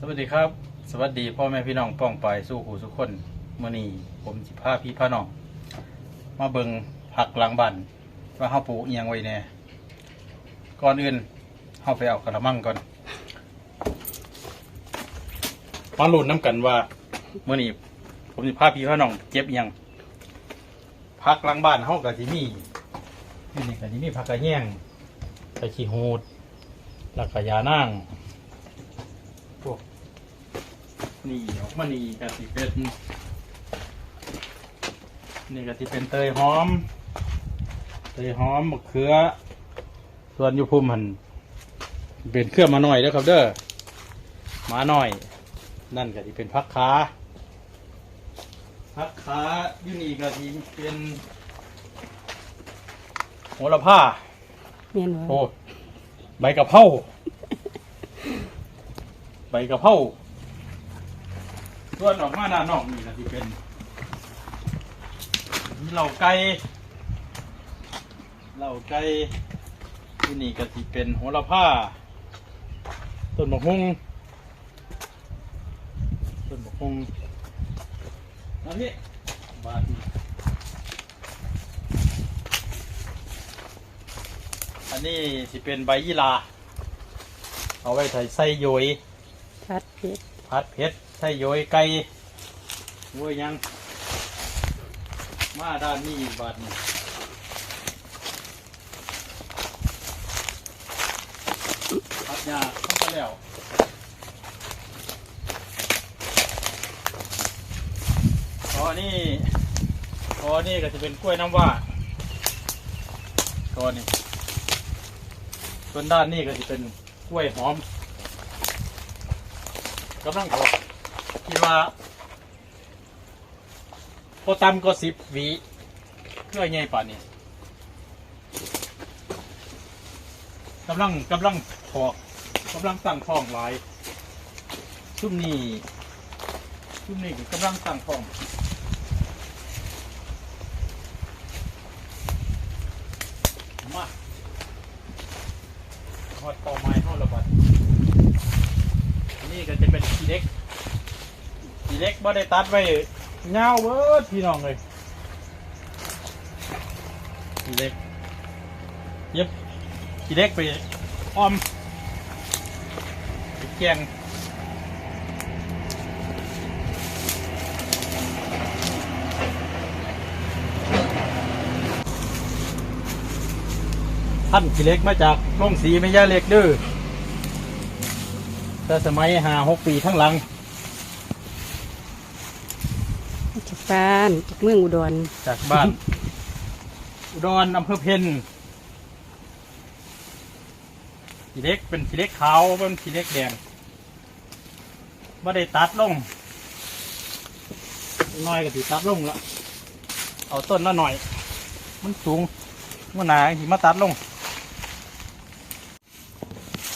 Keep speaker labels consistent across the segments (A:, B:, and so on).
A: สวัสดีครับ สวัสดีพ่อแม่พี่น้องป้องไปสู้หูสุกคนมื่อนี้ผมสิพาพี่พาน้อง มาเบิงผักหลังบ้านว่าเฮาปลูกอิหยังไว้แน่ก่อนอื่นเฮาไปเอากระมังก่อนมาลุ้นน้ำกันว่ามื่อนี้ผมสิพาพี่พาน้องเก็บอิหยังผักหลังบ้านเฮาก็สิมีอยู่นี่ก็สิมีผักกระแยงไปขี้หูดแล้วก็ยานาง นี่ออกมานี่ก็สิเป็นนี่ก็สิเป็นเตยหอม เตยหอมมะเขือ ส่วนอยูพุ่มหันเป็นเครื่องมาหน่อยเด้อครับเด้อมาหน่อย นั่นก็สิเป็นพักขาพักขาอยู่นี่ก็สิเป็นโหระพา
B: เมียน
A: โอ้
B: ว่า
A: ใบกะเพราใบกะเพรา ส่วนออกมาด้านนอกนี่ก็ที่เป็นมีเหล่าไก่เหล่าไก่ที่นี่ก็ที่เป็นโหระพาต้นมะฮุงต้นมะฮุงนะพี่บาทนี่อันนี้สิเป็นใบยี่ลา เอาไว้ใส่ไส้โยย
B: พัดเพชร
A: ผัดเผ็ดไส้โยยไก่วัวยัง มาด้านนี้อีกบาทหนี่งผัดยาเข้าไปแล้วตอนี้ตอนี้ก็จะเป็นกล้วยน้ำว้าตอนี้ส่วนด้านนี้ก็จะเป็นกล้วยหอมกำลังออก คิดว่าพอตำก็สิบวีเพื่อใหญ่ป่านนี้กำลังกำลังถอกกำลังตั้งท้องหลายชุ่มนี้ชุ่มนี้กำลังตั้งท้องมาหอดต่อไม้ห้อระบาดนี่ก็จะเป็นทีเล็ก เล็กบ่ได้ตัดไว้เงาเบิดพี่น้องเลยทีเล็กเย็บทีเล็กไปอ้อมไปแกงท่านทีเล็กมาจากโรงสีไม่ย่าเล็กเด้อแต่สมัยหาหกปีทั้งหลัง
B: จาก บ้านจากเมืองอุดร
A: จากบ้าน อุดรอำเภอเพนสีเล็กเป็นสีเล็กขาวเป็นสีเล็กแดงไม่ได้ตัดลงน้อยก็สิตัดลงละเอาต้นละหน่อย มันสูงมันหนาหิมาตัดลง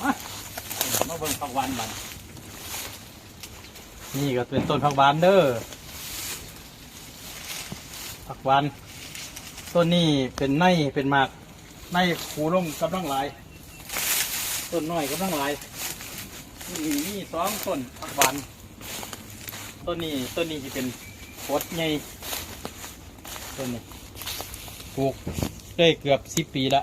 A: มามาเบิ่งผักหวานบันนี่ก็เป็นต้นผักหวานเด้อ ผักหวาน ต้นนี้เป็นไนเป็นหมากไนคูลงกำลังหลาย ต้นน้อยกำลังหลายนี่มีสองต้นผักหวาน ต้นนี้ต้นนี้จะเป็นโคตรใหญ่ต้นนี้ปลูกได้เกือบสิบปีละ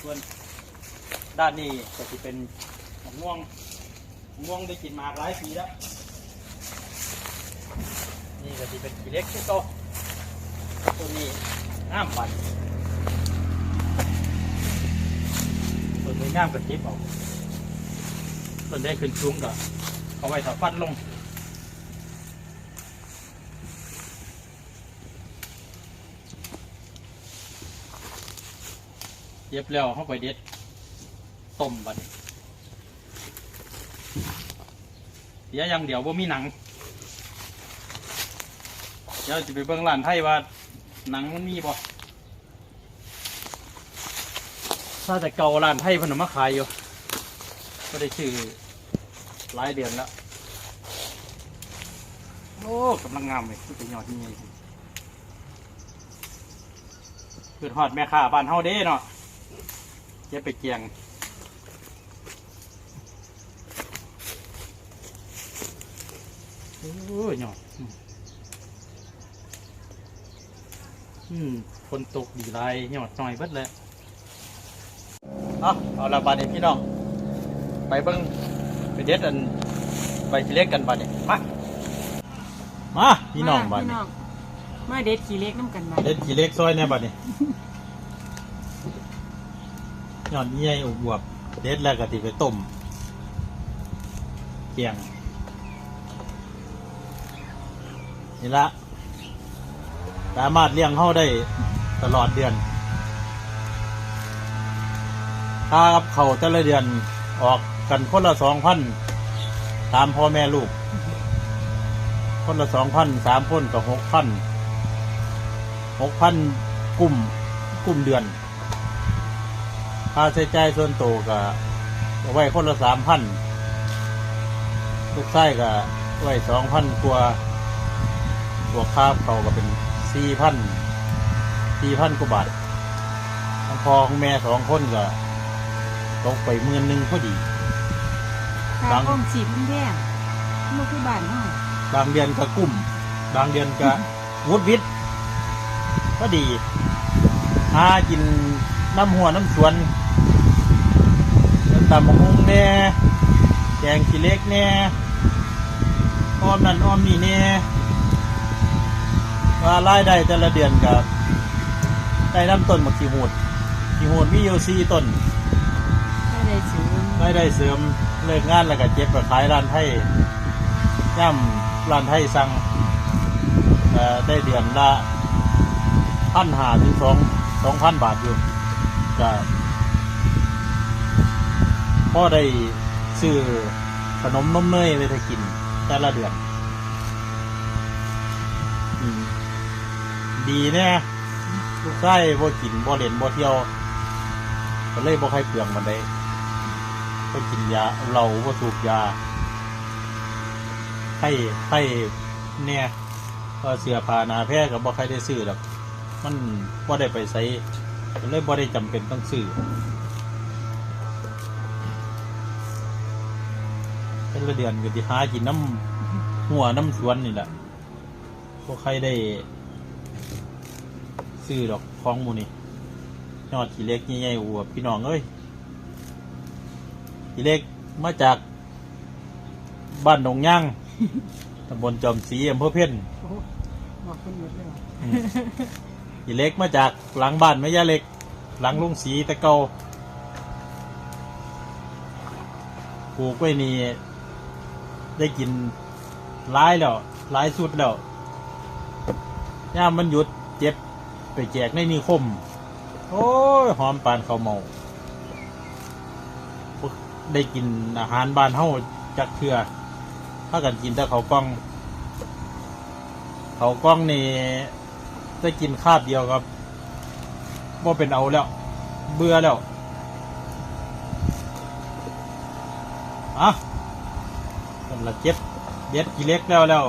A: ส่วนด้านนี้ก็จะเป็นม่วงม่วงได้กินมากหลายปีแล้ว นี่ก็จะเป็นขี้เล็กที่โตตัวนี้งามปันตัวนี้งามกระจิบเอาตัวได้ขึ้นสูงก็เอาไว้ถ้าฟันลงเย็บแล้วเข้าไปเด็ดต้มบัดนี้เสียอย่างเดียวว่ามีหนัง เดี๋ยวจะไปเบิ่งร้านไทยว่าหนังมันมีบ่ถ้าแต่เก่าร้านไทยพนมมาขายอยู่ก็ได้ชื่อหลายเดือนแล้ว โอ้กำลังงามเลยคือเป็ยอดที่ไงคือหอดแม่ข่าบานเฮาเด้เนาะเย็บไปเกียงโอ้ยยอด อืมอืมฝนตกดีไรหยอดหน่อยเบิดเลยเอาเอาละบาดนี้พี่น้อง ไปเบิ้งไปเด็ดอันไปขี้เล็กกันบาดนี้มา มาพี่น้องบาด
B: พี่
A: นี้
B: น้องมาเด็ดขี้เล็กน้ำกันมา
A: เด็ดขี้เล็กซอยเนี่ยบาดนี้หยอดเยี่ยอุบวบเด็ดแล้วก็ติไปต้มเกียงนี่ละ สามารถเลี้ยงเข้าได้ตลอดเดือนค่ากับเขาแต่ละเดือนออกกันคนละสองพันตามพ่อแม่ลูก คนละสองพันสามคนกับหกพันหกพันกลุ่มกลุ่มเดือนค่าใช้จ่ายส่วนตัวก็ไว้คนละสามพันลูกไส้ก็ไว้สองพันกว่าตัวค่าเขาก็เป็น สี่พันสี่พันกว่าบาททั้งพ่อของแม่สองคนก็ตกไปหมื่นหนึ่งพอดี
B: ค่าห้องสีพันแดงมันคือบ้านห้อง
A: บางเดือนก็กุ้ม บางเดือนก็วุดวิทย์ก็ดี หากินน้ำหัวน้ำสวนตำมะฮุงแน่แกงขี้เล็กแน่อ้อมนั่นอ้อมนี่แน่ ว่ารายได้แต่ละเดือนกับได้น้ำต้นหมกขี้หูดขี้หูดมีอยู่สี่ต้น
B: ก็ได้ซื้อ
A: รายได้เสริมเลิกงานแล้วก็เจ็บไปขายร้านไทยย่ำร้านไทยสั่งเอ่อได้เดือนละพันหาถึงสองสองพันบาทอยู่ก็พ่อได้ซื้อขนมนมเนยไปให้กินแต่ละเดือนอืม ดีเนี่ยลูกไส้บ่กินบ่เล่นบ่เที่ยวก็เลยบ่ใครเปลืองมันได้ก็กินยาเราก็สูบยาให้ให้เนี่ยก็เสือพานาแพร่กับบ่ใครได้ซื้อหรอกมันบ่ได้ไปใส่ก็เลยบ่ได้จำเป็นต้องซื้อเป็นละเดือนก็ที่หากินน้ำหัวน้ำสวนนี่แหละบ่ใครได้ ซื้อดอกของหมูนี่ยอดขี้เล็กใหญ่ๆอวบพี่น้องเอ้ยอีเล็กมาจากบ้านหนองย่างตำบลจอมศรีอำเภอเพ่น
B: โอ้บอกคนหมดเลยว่ะ
A: อืมอีเล็กมาจากหลังบ้านแม่ย่าเล็ก หลังลุงศรีตะเกาปลูกไว้นี่ได้กินร้ายแล้วร้ายสุดแล้วย่ามมันหยุดเจ็บ ไปแจกในนิคม โอ้ยหอมปานเขาวเมาได้กินอาหารบ้านเฮาจักเทือถ้ากันกินแต่เขากล้อง เขากล้องนี่ได้กินคาบเดียวครับว่าเป็นเอาแล้ว เบื่อแล้วอะกันละเจ็บเด็ดกี่เล็กแล้วแล้ว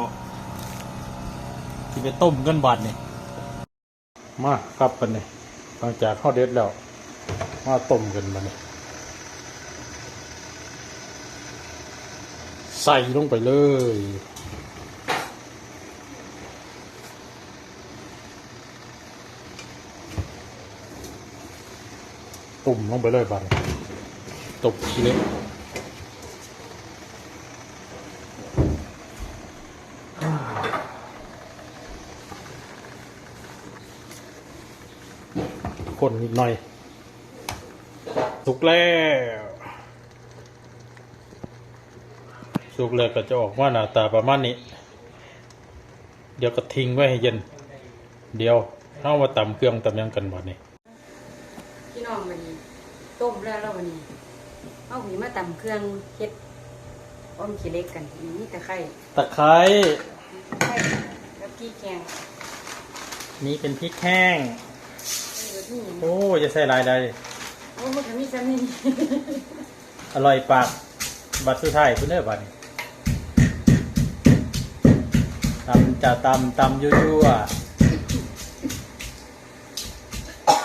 A: ที่ไปต้มกันบาดนี่ย มากลับกันเลยหลังจากข้าวเด็ดแล้ว มาต้มกันมาเนี่ยใส่ลงไปเลยตุ่มลงไปเลยบัดตบทีเล็ก คนนิดหน่อย สุกแล้วสุกแล้วก็จะออกมาหน้าตาประมาณนี้ เดี๋ยวก็ทิ้งไว้ให้เย็น เดี๋ยวเอามาตำเครื่องตำหยังกันบัดนี้
B: พี่น้องวันนี้ต้มแล้วแล้ววันนี้เอาหวีมาตำเครื่องเฮ็ดอ้อมขี้เล็กกันนี่ตะไคร้
A: ตะไคร้
B: ไข่แล้วพี่แกง
A: นี่เป็นพริกแห้ง
B: เออ นี่
A: โอ้จะใส่หลายใด
B: โอ้มันก็มีซ้ำนี่
A: อร่อยปากบัดสุดท้ายคุณเด้อบัดนี้ตำจะตำตำยั่ว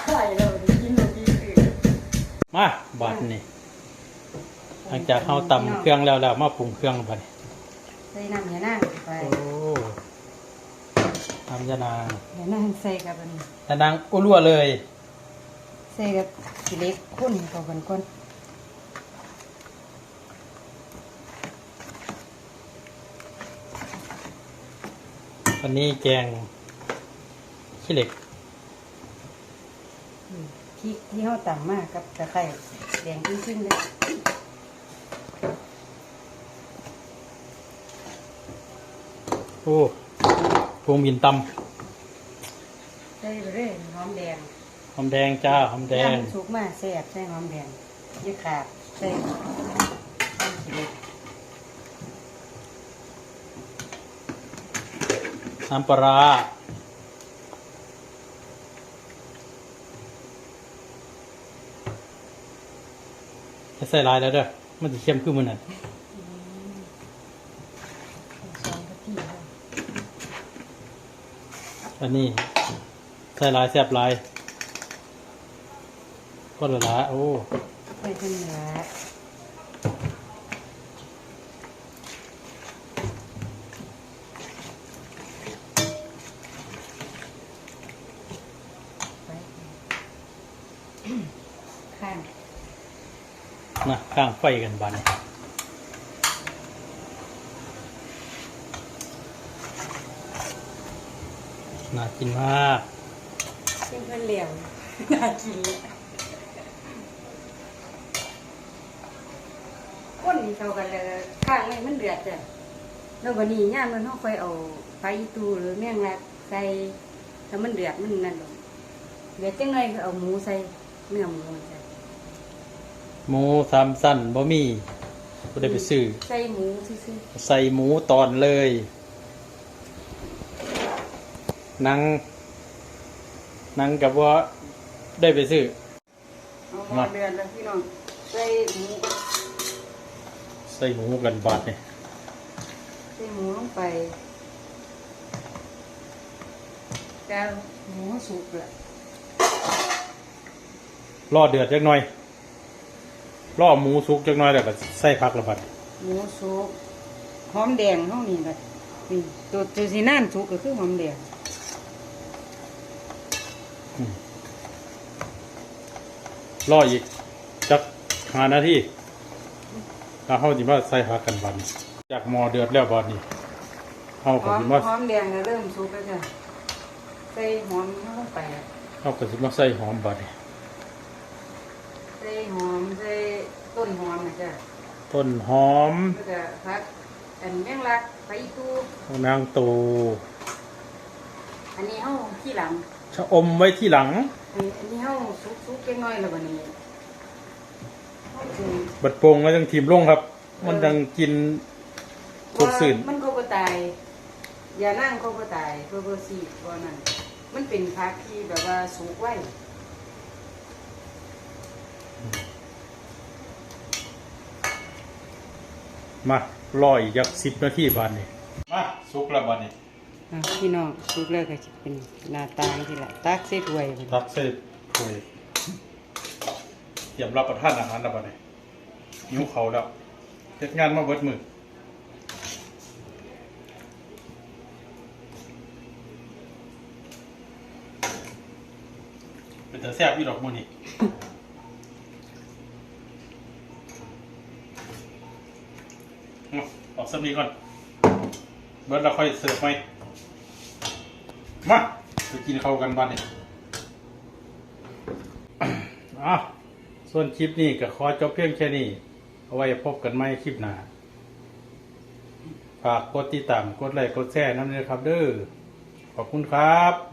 B: ไข่เราได้กินเราดีคือ
A: ๆมาบัดนี้หลังจากเขาตำเครื่องแล้วแล้วมาปรุงเครื่องบัดนี้
B: ใส่น้ำยานางไป
A: โอ้ทำยานาง
B: ยานางใส่กับอันนี้
A: ยานางอุลัวเลย
B: ใส่กับขี้เหล็กข้นเข้ากันก่อน
A: อันนี้แกงขี้เหล็ก
B: อืมพริกที่เขาต่ำมากกับตะไคร้แดงขึ้นๆเลย
A: โอ้พวงบินต
B: ใส่ไปเลยหอมแดงำ
A: ห อมแดงจ้าหอมแดง
B: น้ำสุกมากแซ่บใส่หอมแดงยี่ขาดใส่น้ำขี้เหล็ก
A: น้ำปลาร้าจะใส่ลายแล้วเด้อมันจะเข้มขึ้นมันน่ะ
B: สองกะทิเลย
A: อันนี้ใส่ลายแซ่บลาย ก็ละละโอ้
B: ใส่ข้าวเหนียวไปข้าง
A: นะข้างไฟกันบัดนน่ากินมาก
B: เส้นเพื่อนเหลวน่ากิน เลยก้นนี่เข้ากันเลยข้างไม่มันเดือดจ้ะแล้ววันนี้ย่ามมันต้องคอยเอาไฟตูหรือแมงลักใส่ถ้ามันเดือดมันนั่นหรอกเดือดจังเลยก็เอาหมูใส่เนื้อหมูใส่
A: หมูสามสั้นบะหมี่ก็ได้ไปซื้อ
B: ใส่หมูซื่อ
A: ใส่หมูตอนเลยนังนังกับว่าได้ไปซื้อ
B: ๆเอาหม้อเดือดแล้วพี่น้องใส่หมูก็
A: ใส่หมูกันบาทเนี่ย
B: ใส่หมูลงไปแต่หมูสุกแล้ว
A: รอเดือดจักหน่อยรอหมูสุกจักหน่อยแล้วก็ใส่ผักละบาด
B: หมูสุกหอมแดงเท่านี้แหละนี่ตัวตัวสีน่านสุกก็คือหอมแดง
A: รออีกจักหานาที แล้วเขาจิมาใส่ผักกันบาดนี้จากหม้อเดือดแล้วบาดนี้เขา
B: ห
A: ก็
B: อม
A: สิมา
B: หอมแดงก็เริ่มสุกแล้วจ้ะใส่หอมเข้าไป
A: เขาก็สิมาใส่หอมบาดนี้
B: ใส่หอมใส่ต้นหอมนะจ้ะ
A: ต้นหอม
B: แล้วก็พักอันแมงลักไปตู
A: นางตู
B: อันนี้เฮาที่หลัง
A: ชะอมไว้ที่หลัง
B: อันอันนี้เฮาสุกสุกเล็กน้อยแล้ววันนี้เฮาถึง
A: บัดโปงแล้วจังทีมลงครับ มันจังกินสดสื่น
B: มันก็บ่ตายอย่านั่งก็บ่ตายเพื่อบ่สีบ่นั่นมันเป็นพักที่แบบว่าสุกไว้
A: มารออีกจักสิบนาทีบานนี้มาสุกแล้วบานนี้
B: อะพี่น้องสุกแล้วก็จะเป็นหน้าตาที่ละตักใส่ถ้วยบัดนี้
A: รับเสร็จคุย เตรียมรับประทานอาหารแล้วบานนี้หิวเขาแล้วเฮ็ดงานมาเบิดมือเป็นแต่แซ่บอีดอกมื้อนี้อาออกสักนี้ก่อน เบิร์ดเราค่อยเสิร์ฟไหมมา ไปกินเข้ากันบ้านนี่อะ ส่วนคลิปนี้ก็ขอจบเพียงแค่นี้ เอาไว้พบกันใหม่คลิปหน้า ฝากกดติดตาม กดไลค์ กดแชร์น้ำเลยครับเด้อ ขอบคุณครับ